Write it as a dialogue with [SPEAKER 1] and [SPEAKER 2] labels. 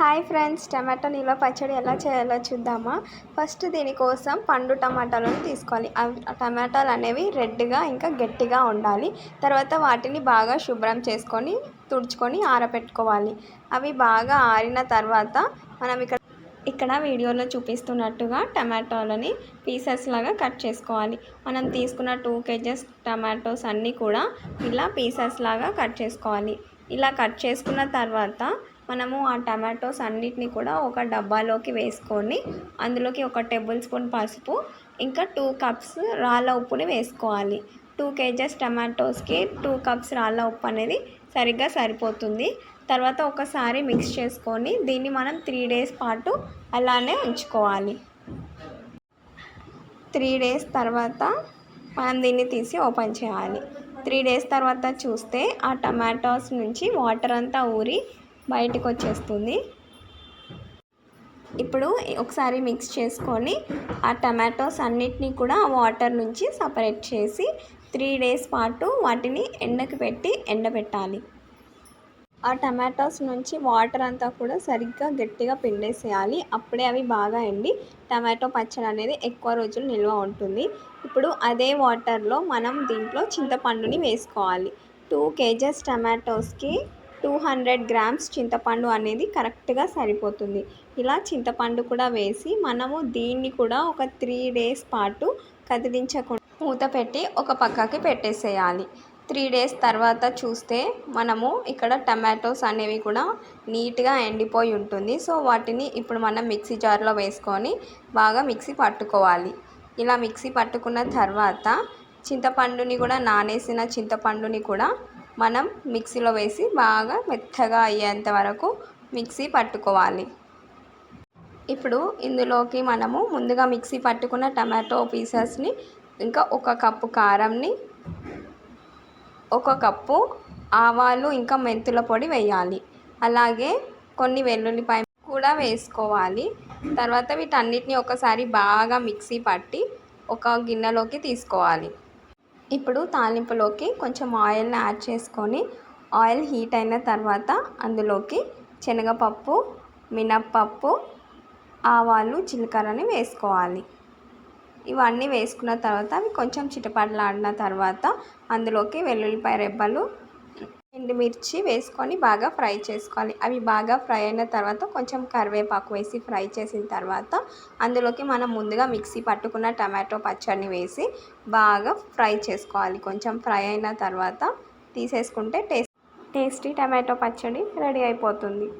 [SPEAKER 1] Hi friends టమాటా నిల్వ పచ్చడి ఎలా చేయాలో చూద్దామా? ఫస్ట్ దీనికోసం పండు టమాటాలను తీసుకోవాలి. అవి టమాటాలు అనేవి రెడ్గా ఇంకా గట్టిగా ఉండాలి. తర్వాత వాటిని బాగా శుభ్రం చేసుకొని తుడుచుకొని ఆరబెట్టుకోవాలి అవి బాగా ఆరిన తర్వాత మనం ఇక్కడ ఇక్కడ వీడియోలో చూపిస్తున్నట్టుగా టమాటోలని పీసెస్ లాగా కట్ చేసుకోవాలి. మనం తీసుకున్న టూ కేజెస్ టమాటోస్ అన్నీ కూడా ఇలా పీసెస్ లాగా కట్ చేసుకోవాలి. ఇలా కట్ చేసుకున్న తర్వాత మనము ఆ టమాటోస్ అన్నిటిని కూడా ఒక డబ్బాలోకి వేసుకొని అందులోకి ఒక టేబుల్ స్పూన్ పసుపు ఇంకా టూ కప్స్ రాళ్ళ ఉప్పుని వేసుకోవాలి. టూ కేజెస్ టమాటోస్కి టూ కప్స్ రాళ్ళ ఉప్పు అనేది సరిగ్గా సరిపోతుంది. తర్వాత ఒకసారి మిక్స్ చేసుకొని దీన్ని మనం త్రీ డేస్ పాటు అలానే ఉంచుకోవాలి. త్రీ డేస్ తర్వాత మనం దీన్ని తీసి ఓపెన్ చేయాలి. త్రీ డేస్ తర్వాత చూస్తే ఆ టమాటోస్ నుంచి వాటర్ అంతా ఊరి బయటకు వచ్చేస్తుంది. ఇప్పుడు ఒకసారి మిక్స్ చేసుకొని ఆ టమాటోస్ అన్నిటినీ కూడా వాటర్ నుంచి సపరేట్ చేసి త్రీ డేస్ పాటు వాటిని ఎండకు పెట్టి ఎండబెట్టాలి. ఆ టమాటోస్ నుంచి వాటర్ అంతా కూడా సరిగ్గా గట్టిగా పిండేసేయాలి. అప్పుడే అవి బాగా ఎండి టమాటో పచ్చడి అనేది ఎక్కువ రోజులు నిల్వ ఉంటుంది. ఇప్పుడు అదే వాటర్లో మనం దీంట్లో చింతపండుని వేసుకోవాలి. టూ కేజెస్ టమాటోస్కి టూ హండ్రెడ్ గ్రామ్స్ చింతపండు అనేది కరెక్ట్గా సరిపోతుంది. ఇలా చింతపండు కూడా వేసి మనము దీన్ని కూడా ఒక త్రీ డేస్ పాటు కదిలించకుండా మూత పెట్టి ఒక పక్కకి పెట్టేసేయాలి. త్రీ డేస్ తర్వాత చూస్తే మనము ఇక్కడ టమాటోస్ అనేవి కూడా నీట్గా ఎండిపోయి ఉంటుంది. సో వాటిని ఇప్పుడు మనం మిక్సీ జార్లో వేసుకొని బాగా మిక్సీ పట్టుకోవాలి. ఇలా మిక్సీ పట్టుకున్న తర్వాత చింతపండుని కూడా నానేసిన చింతపండుని కూడా మనం మిక్సీలో వేసి బాగా మెత్తగా అయ్యేంత వరకు మిక్సీ పట్టుకోవాలి. ఇప్పుడు ఇందులోకి మనము ముందుగా మిక్సీ పట్టుకున్న టమాటో పీసెస్ని ఇంకా ఒక కప్పు కారంని ఒక కప్పు ఆవాలు ఇంకా మెంతుల పొడి వేయాలి. అలాగే కొన్ని వెల్లుల్లిపాయ కూడా వేసుకోవాలి. తర్వాత వీటన్నిటిని ఒకసారి బాగా మిక్సీ పట్టి ఒక గిన్నెలోకి తీసుకోవాలి. ఇప్పుడు తాలింపులోకి కొంచెం ఆయిల్ని యాడ్ చేసుకొని ఆయిల్ హీట్ అయిన తర్వాత అందులోకి శనగపప్పు మినప్పప్పు ఆవాలు జీలకర్రని వేసుకోవాలి. ఇవన్నీ వేసుకున్న తర్వాత అవి కొంచెం చిటపటలాడిన తర్వాత అందులోకి వెల్లుల్లిపాయ రెబ్బలు ఎండుమిర్చి వేసుకొని బాగా ఫ్రై చేసుకోవాలి. అవి బాగా ఫ్రై అయిన తర్వాత కొంచెం కరివేపాకు వేసి ఫ్రై చేసిన తర్వాత అందులోకి మనం ముందుగా మిక్సీ పట్టుకున్న టమాటో పచ్చడిని వేసి బాగా ఫ్రై చేసుకోవాలి. కొంచెం ఫ్రై అయిన తర్వాత తీసేసుకుంటే టేస్ట్ టేస్టీ టమాటో పచ్చడి రెడీ అయిపోతుంది.